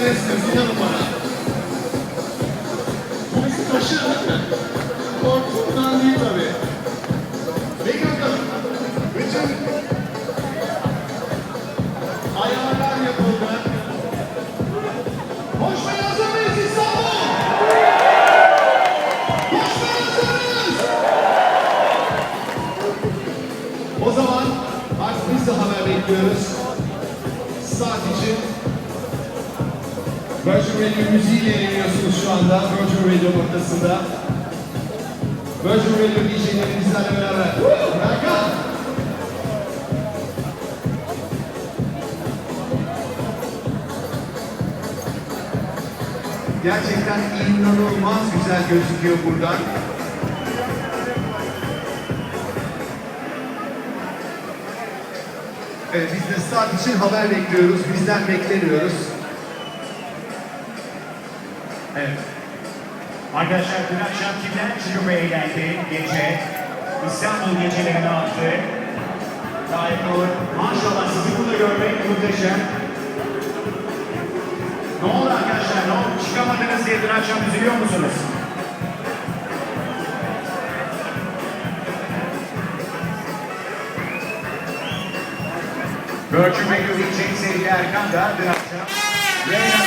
istemezsiniz inanın bana. Bu değil mi? Korktuğundan değil tabii. Peki bakalım. Bütün ayarlar yapıldı. Koşmaya hazır mıyız İstanbul? Koşmaya hazır? O zaman biz de haber bekliyoruz. Virgin Radio müziğiyle eğleniyorsunuz şu anda Virgin Radio noktasında. Virgin Radio DJ'leri bizlerle beraber. Harika! Gerçekten inanılmaz güzel gözüküyor buradan. Evet, biz de saat için haber bekliyoruz. Bizden bekleniyoruz. Evet. Arkadaşlar dün akşam kimler çıkıp eğlendi gece? İstanbul gecelerini attı. Gayet olur. Maşallah sizi burada görmek muhteşem. Ne oldu arkadaşlar? Ne oldu? Çıkamadınız diye dün akşam üzülüyor musunuz? Virgin Radio DJ Sevgi Erkan da dün akşam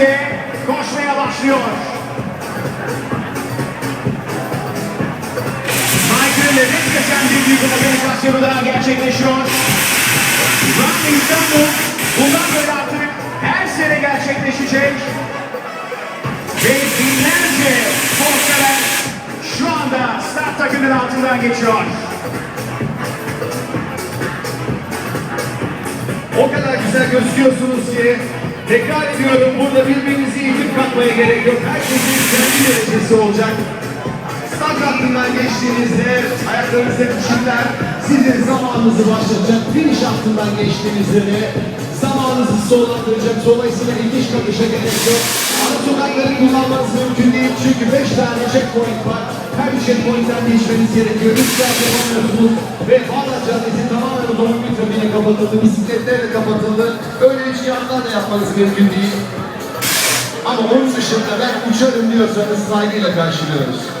Caddesi'nde koşmaya başlıyor. Michael Levent geçen bir büyük organizasyonu gerçekleşiyor. Run İstanbul bundan böyle artık her sene gerçekleşecek. Ve binlerce sporsever şu anda start takımının altından geçiyor. O kadar güzel gözüküyorsunuz ki tekrar ediyorum burada birbirinizi itip katmaya gerek yok. Herkesin kendi derecesi olacak. Start hattından geçtiğinizde ayaklarınızda düşümler sizin zamanınızı başlatacak. Finish hattından geçtiğinizde de zamanınızı sollandıracak. Dolayısıyla ilginç kalışa gerek yok. Ana sokakları kullanmanız mümkün değil çünkü 5 tane checkpoint var. Her bir checkpoint'ten geçmeniz gerekiyor. Üç saat yapamıyorsunuz ve Caddesi tamamen otomobil kapatıldı. Bisikletler de kapatıldı. Öyle hiç yanlar da yapmanız mümkün değil. Ama onun dışında ben uçarım diyorsanız saygıyla karşılıyoruz.